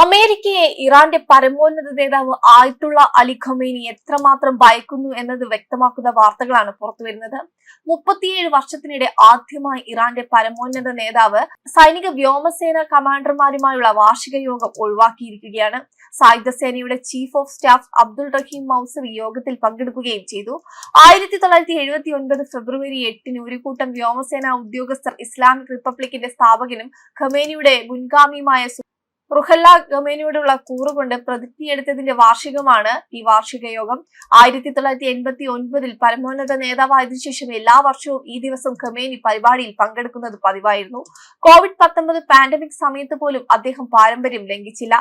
അമേരിക്കയെ ഇറാന്റെ പരമോന്നത നേതാവ് ആയിട്ടുള്ള അലി ഖമേനി എത്രമാത്രം ഭയക്കുന്നു എന്നത് വ്യക്തമാക്കുന്ന വാർത്തകളാണ് പുറത്തുവരുന്നത് മുപ്പത്തിയേഴ് വർഷത്തിനിടെ ആദ്യമായി ഇറാന്റെ പരമോന്നത നേതാവ് സൈനിക വ്യോമസേന കമാൻഡർമാരുമായുള്ള വാർഷിക യോഗം ഒഴിവാക്കിയിരിക്കുകയാണ്. സായുധ സേനയുടെ chief of staff Abdul Rahim Mousavi യോഗത്തിൽ പങ്കെടുക്കുകയും ചെയ്തു. ആയിരത്തി തൊള്ളായിരത്തി എഴുപത്തി ഒൻപത് ഫെബ്രുവരി എട്ടിന് ഒരു കൂട്ടം വ്യോമസേന ഉദ്യോഗസ്ഥർ ഇസ്ലാമിക് റിപ്പബ്ലിക്കിന്റെ സ്ഥാപകനും ഖമേനിയുടെ മുൻഗാമിയുമായ റുഹല്ല ഗമേനിയോടുള്ള കൂറുകൊണ്ട് പ്രതിജ്ഞയെടുത്തതിന്റെ വാർഷികമാണ് ഈ വാർഷിക യോഗം ആയിരത്തി തൊള്ളായിരത്തി എൺപത്തി ഒൻപതിൽ പരമോന്നത നേതാവായതിനു ശേഷം എല്ലാ വർഷവും ഈ ദിവസം ഖമേനി പരിപാടിയിൽ പങ്കെടുക്കുന്നത് പതിവായിരുന്നു. കോവിഡ് പത്തൊമ്പത് പാൻഡമിക് സമയത്ത് പോലും അദ്ദേഹം പാരമ്പര്യം ലംഘിച്ചില്ല.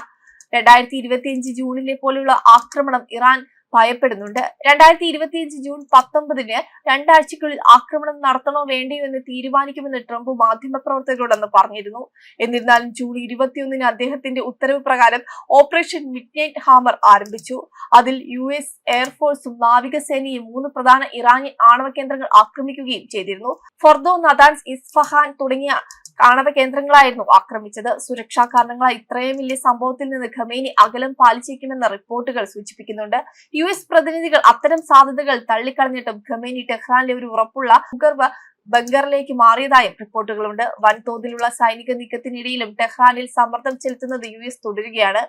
രണ്ടായിരത്തി ഇരുപത്തിയഞ്ച് ജൂണിലെ പോലുള്ള ആക്രമണം ഇറാൻ ഭയപ്പെടുന്നുണ്ട്. രണ്ടായിരത്തി ഇരുപത്തിയഞ്ച് ജൂൺ പത്തൊമ്പതിന് രണ്ടാഴ്ചക്കുള്ളിൽ ആക്രമണം നടത്തണോ വേണ്ടയോ എന്ന് തീരുമാനിക്കുമെന്ന് ട്രംപ് മാധ്യമപ്രവർത്തകരോടെന്ന് പറഞ്ഞിരുന്നു. എന്നിരുന്നാലും ജൂൺ ഇരുപത്തിയൊന്നിന് അദ്ദേഹത്തിന്റെ ഉത്തരവ് പ്രകാരം ഓപ്പറേഷൻ മിഡ്നൈറ്റ് ഹാമർ ആരംഭിച്ചു. അതിൽ യു എസ് എയർഫോഴ്സും നാവികസേനയും മൂന്ന് പ്രധാന ഇറാനി ആണവ കേന്ദ്രങ്ങൾ ആക്രമിക്കുകയും ചെയ്തിരുന്നു. ഫൊർദോ നദാൻസ് ഇസ്ഫഹാൻ തുടങ്ങിയ ആണവ കേന്ദ്രങ്ങളായിരുന്നു ആക്രമിച്ചത്. സുരക്ഷാ കാരണങ്ങളാൽ ഇത്രയും വലിയ സംഭവത്തിൽ നിന്ന് ഖമേനി അകലം പാലിച്ചേക്കുമെന്ന റിപ്പോർട്ടുകൾ സൂചിപ്പിക്കുന്നുണ്ട്. യു എസ് പ്രതിനിധികൾ അത്തരം സാധ്യതകൾ തള്ളിക്കളഞ്ഞിട്ടും ഖമേനി ടെഹ്റാനിലെ ഒരു ഉറപ്പുള്ള ഭൂഗർഭ ബംഗറിലേക്ക് മാറിയതായും റിപ്പോർട്ടുകളുണ്ട്. വൻതോതിലുള്ള സൈനിക നീക്കത്തിനിടയിലും ടെഹ്റാനിൽ സമ്മർദ്ദം ചെലുത്തുന്നത് യു എസ് തുടരുകയാണ്.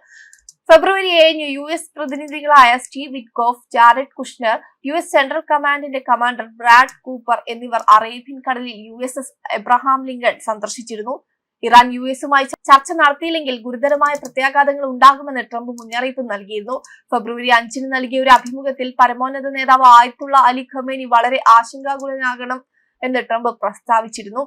ഫെബ്രുവരി ഏഴിന് U S പ്രതിനിധികളായ Steve Witkoff Jared Kushner U S Central കമാൻഡിന്റെ കമാൻഡർ ബ്രാഡ് കൂപ്പർ എന്നിവർ അറേബ്യൻ കടലിൽ U S S Abraham Lincoln സന്ദർശിച്ചിരുന്നു. ഇറാൻ യു എസുമായി ചർച്ച നടത്തിയില്ലെങ്കിൽ ഗുരുതരമായ പ്രത്യാഘാതങ്ങൾ ഉണ്ടാകുമെന്ന് ട്രംപ് മുന്നറിയിപ്പ് നൽകിയിരുന്നു. ഫെബ്രുവരി അഞ്ചിന് നൽകിയ ഒരു അഭിമുഖത്തിൽ പരമോന്നത നേതാവ് ആയത്തുള്ള അലി ഖമേനി വളരെ ആശങ്കാകുലനാകണം എന്ന് ട്രംപ് പ്രസ്താവിച്ചിരുന്നു.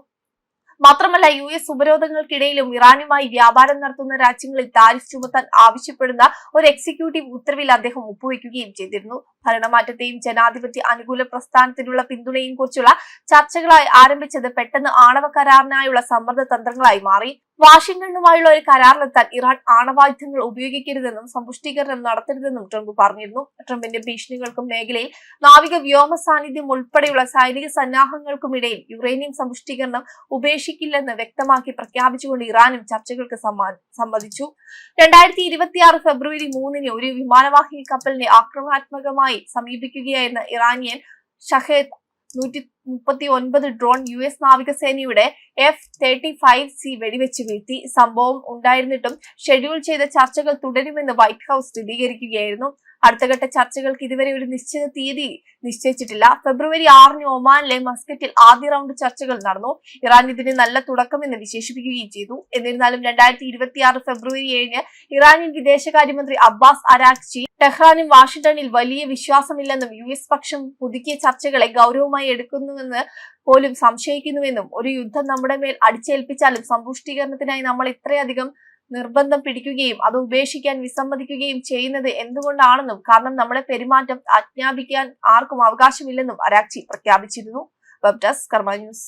മാത്രമല്ല യു എസ് ഉപരോധങ്ങൾക്കിടയിലും ഇറാനുമായി വ്യാപാരം നടത്തുന്ന രാജ്യങ്ങളിൽ താരിഫ് ചുമത്താൻ ആവശ്യപ്പെടുന്ന ഒരു എക്സിക്യൂട്ടീവ് ഉത്തരവിൽ അദ്ദേഹം ഒപ്പുവെക്കുകയും ചെയ്തിരുന്നു. ഭരണമാറ്റത്തെയും ജനാധിപത്യ അനുകൂല പ്രസ്ഥാനത്തിനുള്ള പിന്തുണയും കുറിച്ചുള്ള ചർച്ചകളായി ആരംഭിച്ചത് പെട്ടെന്ന് ആണവ കരാറിനായുള്ള സമ്മർദ്ദ തന്ത്രങ്ങളായി മാറി. വാഷിംഗ്ടണുമായുള്ള ഒരു കരാറിലെത്താൻ ഇറാൻ ആണവായുധങ്ങൾ ഉപയോഗിക്കരുതെന്നും സമ്പുഷ്ടീകരണം നടത്തരുതെന്നും ട്രംപ് പറഞ്ഞിരുന്നു. ട്രംപിന്റെ ഭീഷണികൾക്കും മേഖലയിൽ നാവിക വ്യോമ സാന്നിധ്യം ഉൾപ്പെടെയുള്ള സൈനിക സന്നാഹങ്ങൾക്കുമിടയിൽ യുറേനിയം സമ്പുഷ്ടീകരണം ഉപേക്ഷിക്കില്ലെന്ന് വ്യക്തമാക്കി പ്രഖ്യാപിച്ചുകൊണ്ട് ഇറാനും ചർച്ചകൾക്ക് സമ്മതിച്ചു. രണ്ടായിരത്തി ഇരുപത്തിയാറ് ഫെബ്രുവരി മൂന്നിന് ഒരു വിമാനവാഹിനി കപ്പലിനെ ആക്രമണാത്മകമായി സമീപിക്കുകയായിരുന്ന ഇറാനിയൻ ഷഹേദ് നൂറ്റി മുപ്പത്തി ഒൻപത് ഡ്രോൺ യു എസ് നാവികസേനയുടെ എഫ് തേർട്ടി ഫൈവ് സി വെടിവെച്ച് വീഴ്ത്തി. സംഭവം ഉണ്ടായിരുന്നിട്ടും ഷെഡ്യൂൾ ചെയ്ത ചർച്ചകൾ തുടരുമെന്ന് വൈറ്റ് ഹൌസ് സ്ഥിരീകരിക്കുകയായിരുന്നു. അടുത്തഘട്ട ചർച്ചകൾക്ക് ഇതുവരെ ഒരു നിശ്ചിത തീയതി നിശ്ചയിച്ചിട്ടില്ല. ഫെബ്രുവരി ആറിന് ഒമാനിലെ മസ്കറ്റിൽ ആദ്യ റൗണ്ട് ചർച്ചകൾ നടന്നു. ഇറാൻ ഇതിന് നല്ല തുടക്കമെന്ന് വിശേഷിപ്പിക്കുകയും ചെയ്തു. എന്നിരുന്നാലും രണ്ടായിരത്തി ഇരുപത്തിയാറ് ഫെബ്രുവരി ഏഴിന് ഇറാനിയൻ വിദേശകാര്യമന്ത്രി അബ്ബാസ് അരാക്ചി ടെഹ്റാനും വാഷിംഗ്ടണിൽ വലിയ വിശ്വാസമില്ലെന്നും യു എസ് പക്ഷം പുതുക്കിയ ചർച്ചകളെ ഗൗരവമായി എടുക്കുന്നുവെന്ന് പോലും സംശയിക്കുന്നുവെന്നും ഒരു യുദ്ധം നമ്മുടെ മേൽ അടിച്ചേൽപ്പിച്ചാലും സമ്പുഷ്ടീകരണത്തിനായി നമ്മൾ ഇത്രയധികം നിർബന്ധം പിടിക്കുകയും അത് ഉപേക്ഷിക്കാൻ വിസമ്മതിക്കുകയും ചെയ്യുന്നത് എന്തുകൊണ്ടാണെന്നും കാരണം നമ്മളെ പെരുമാറ്റം ആജ്ഞാപിക്കാൻ ആർക്കും അവകാശമില്ലെന്നും അരാക്ഷി പ്രഖ്യാപിച്ചിരുന്നു. Web desk Karma news.